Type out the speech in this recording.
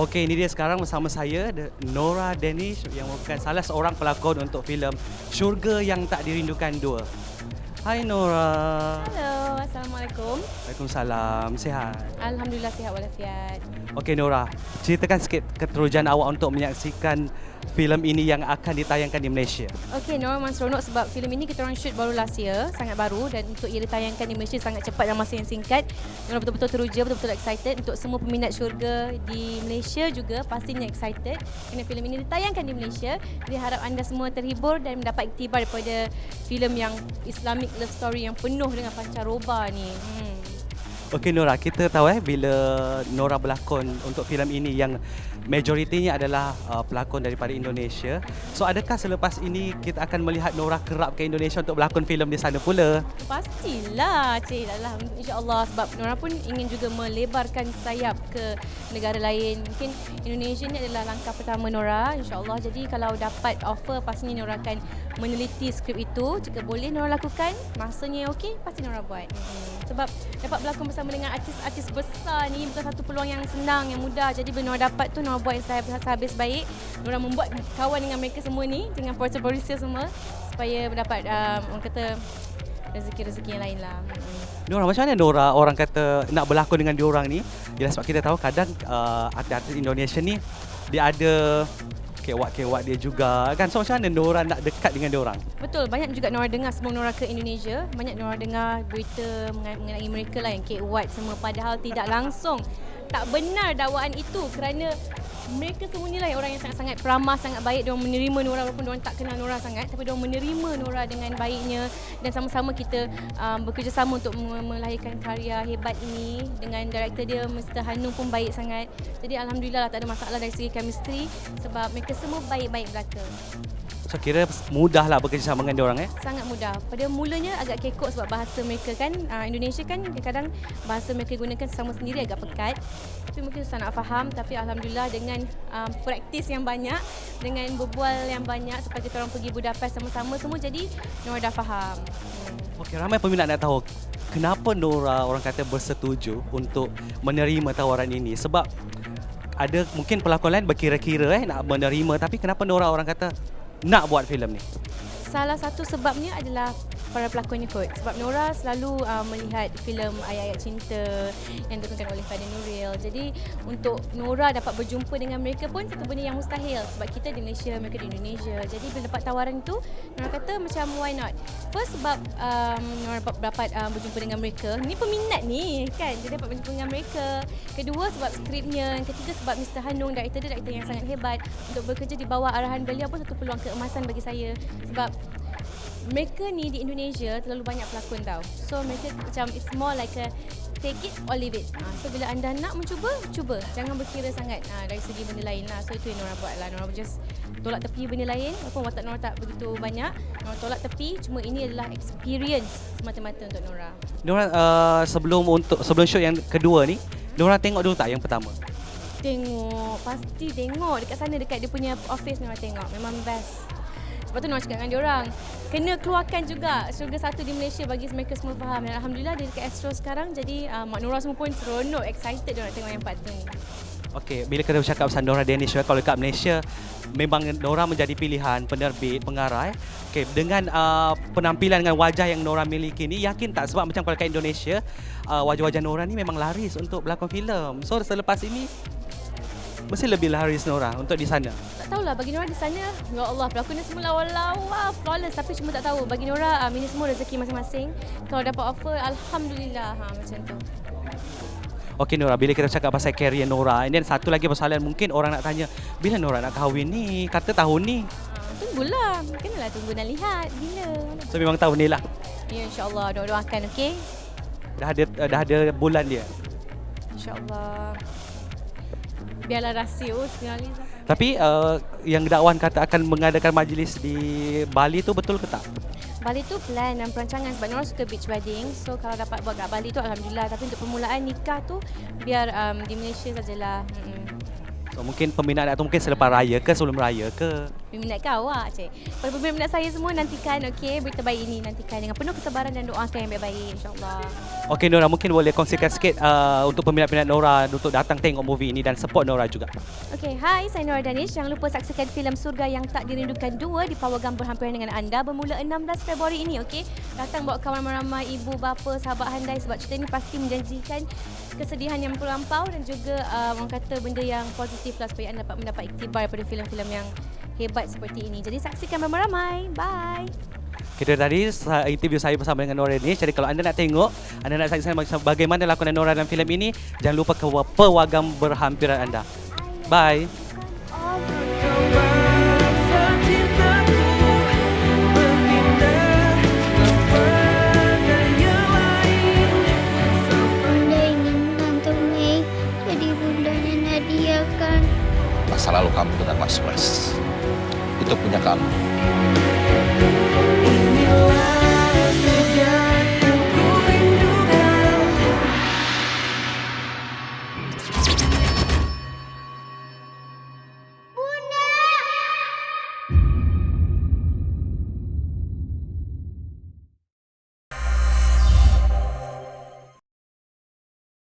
Okey, ini dia sekarang bersama saya Nora Danish yang merupakan salah seorang pelakon untuk filem Syurga yang Tak Dirindukan 2. Hai Nora. Halo, Assalamualaikum. Waalaikumsalam. Sihat. Alhamdulillah sihat walafiat. Okey Nora, ceritakan sikit keterujan awak untuk menyaksikan filem ini yang akan ditayangkan di Malaysia. Okey, Nora memang seronok sebab filem ini kita orang shoot baru last year, sangat baru dan untuk ia ditayangkan di Malaysia sangat cepat dalam masa yang singkat. Nora betul-betul teruja, betul-betul excited untuk semua peminat syurga di Malaysia juga pastinya excited kerana filem ini ditayangkan di Malaysia. Jadi harap anda semua terhibur dan mendapat iktibar daripada filem yang Islamic love story yang penuh dengan pancaroba ni. Hmm. Okey Nora, kita tahu eh bila Nora berlakon untuk filem ini yang majoritinya adalah uh, pelakon daripada Indonesia. So adakah selepas ini kita akan melihat Nora kerap ke Indonesia untuk berlakon filem di sana pula? Pastilah, cik lah insyaAllah sebab Nora pun ingin juga melebarkan sayap ke negara lain. Mungkin Indonesia ni adalah langkah pertama Nora insyaAllah. Jadi kalau dapat offer pastinya Nora akan meneliti skrip itu. Jika boleh Nora lakukan, masanya okey, pasti Nora buat. Hmm. Sebab dapat berlakon bersama dengan artis-artis besar ni bukan satu peluang yang senang, yang mudah. Jadi bila Nora dapat tu Nora buat yang sehabis baik. Nora membuat kawan dengan mereka semua ni, dengan producer-producer semua supaya mendapat um, orang kata rezeki-rezeki yang lain lah. Hmm. Nora, macam mana Nora orang kata nak berlakon dengan diorang ni? Yelah sebab kita tahu kadang uh, artis-artis Indonesia ni dia ada kewat-kewat dia juga kan. So macam mana Nora nak dekat dengan diorang? Betul, banyak juga Nora dengar sebelum Nora ke Indonesia, banyak Nora dengar berita mengenai mereka lah yang kek wat semua padahal tidak langsung. Tak benar dakwaan itu kerana mereka semua ni lah orang yang sangat-sangat peramah, sangat baik. Diorang menerima Nora walaupun diorang tak kenal Nora sangat. Tapi diorang menerima Nora dengan baiknya. Dan sama-sama kita um, bekerjasama untuk me- melahirkan karya hebat ini. Dengan director dia, Mr. Hanung pun baik sangat. Jadi Alhamdulillah lah tak ada masalah dari segi chemistry. Sebab mereka semua baik-baik belaka. So kira mudah lah bekerjasama dengan diorang eh? Sangat mudah. Pada mulanya agak kekok sebab bahasa mereka kan uh, Indonesia kan kadang bahasa mereka gunakan sama sendiri agak pekat. Tapi mungkin susah nak faham tapi alhamdulillah dengan um, praktis yang banyak, dengan berbual yang banyak sampai kita orang pergi Budapest sama-sama semua jadi Nora dah faham. Hmm. Okey, ramai peminat nak tahu kenapa Nora orang kata bersetuju untuk menerima tawaran ini sebab ada mungkin pelakon lain berkira-kira eh nak menerima tapi kenapa Nora orang kata nak buat filem ni? Salah satu sebabnya adalah para pelakonnya kot. Sebab Nora selalu uh, melihat filem Ayat-Ayat Cinta yang ditekankan oleh Fadil Nuril. Jadi untuk Nora dapat berjumpa dengan mereka pun satu benda yang mustahil. Sebab kita di Malaysia, mereka di Indonesia. Jadi bila dapat tawaran itu, Nora kata macam why not? First sebab um, Nora dapat, dapat uh, berjumpa dengan mereka. Ni peminat ni kan. Jadi dapat berjumpa dengan mereka. Kedua sebab skripnya. Ketiga sebab Mr. Hanung, director dia director yang sangat hebat. Untuk bekerja di bawah arahan beliau pun satu peluang keemasan bagi saya. Sebab mereka ni di Indonesia terlalu banyak pelakon tau. So mereka macam it's more like a take it or leave it. Ha, so bila anda nak mencuba, cuba. Jangan berkira sangat ha, dari segi benda lain lah. So itu yang Nora buat lah. Nora just tolak tepi benda lain. Walaupun watak Nora tak begitu banyak. Nora tolak tepi. Cuma ini adalah experience semata-mata untuk Nora. Nora uh, sebelum untuk sebelum shoot yang kedua ni, Nora tengok dulu tak yang pertama? Tengok. Pasti tengok. Dekat sana dekat dia punya office Nora tengok. Memang best. Sebab tu Nora cakap dengan diorang Kena keluarkan juga Syurga satu di Malaysia Bagi mereka semua faham Dan Alhamdulillah dia dekat Astro sekarang Jadi uh, Mak Nora semua pun seronok Excited dia nak tengok yang part tu Okey, bila kita bercakap pasal Nora Danish kalau dekat Malaysia memang Nora menjadi pilihan penerbit, pengarah. Eh. Okey, dengan uh, penampilan dengan wajah yang Nora miliki ni yakin tak sebab macam kalau kat Indonesia uh, wajah-wajah Nora ni memang laris untuk berlakon filem. So selepas ini mesti lebih laris Nora untuk di sana. Tak tahulah bagi Nora di sana Ya Allah pelakon ni semua lawa-lawa Flawless Tapi cuma tak tahu Bagi Nora um, ini semua rezeki masing-masing Kalau dapat offer Alhamdulillah ha, Macam tu Okey Nora, bila kita cakap pasal career Nora, and then satu lagi persoalan mungkin orang nak tanya, bila Nora nak kahwin ni? Kata tahun ni. ha, Tunggulah Kenalah tunggu dan lihat Bila So memang tahun ni lah. Ya insyaAllah Doa-doakan okey Dah ada dah ada bulan dia. InsyaAllah Biarlah rahsia oh, sekali Tapi uh, yang dakwan kata akan mengadakan majlis di Bali tu betul ke tak? Bali tu plan dan perancangan sebab Nora suka beach wedding. So kalau dapat buat kat Bali tu alhamdulillah. Tapi untuk permulaan nikah tu biar um, di Malaysia sajalah. Mm-mm. So mungkin peminat tu mungkin selepas raya ke sebelum raya ke? Peminat kau lah cik. Pada peminat saya semua nantikan okey berita baik ini nantikan dengan penuh kesabaran dan doakan yang baik-baik insyaAllah. Okey Nora, mungkin boleh kongsikan sikit uh, untuk peminat-peminat Nora untuk datang tengok movie ini dan support Nora juga. Okey, hai saya Nora Danish. Jangan lupa saksikan filem Surga yang Tak Dirindukan 2 di Pawagam berhampiran dengan anda bermula 16 Februari ini okey. Datang bawa kawan ramai-ramai ibu bapa sahabat handai sebab cerita ini pasti menjanjikan kesedihan yang terlampau dan juga uh, orang kata benda yang positif lah supaya anda dapat mendapat iktibar daripada filem-filem yang hebat seperti ini. Jadi saksikan ramai-ramai. Bye. Kita tadi interview saya bersama dengan Nora ini. Jadi kalau anda nak tengok, anda nak saksikan baga- bagaimana lakonan Nora dalam filem ini, jangan lupa ke wa- pewagam berhampiran anda. Bye. Nadia kan? masa lalu kamu dengan Mas Pres. Itu punya kamu.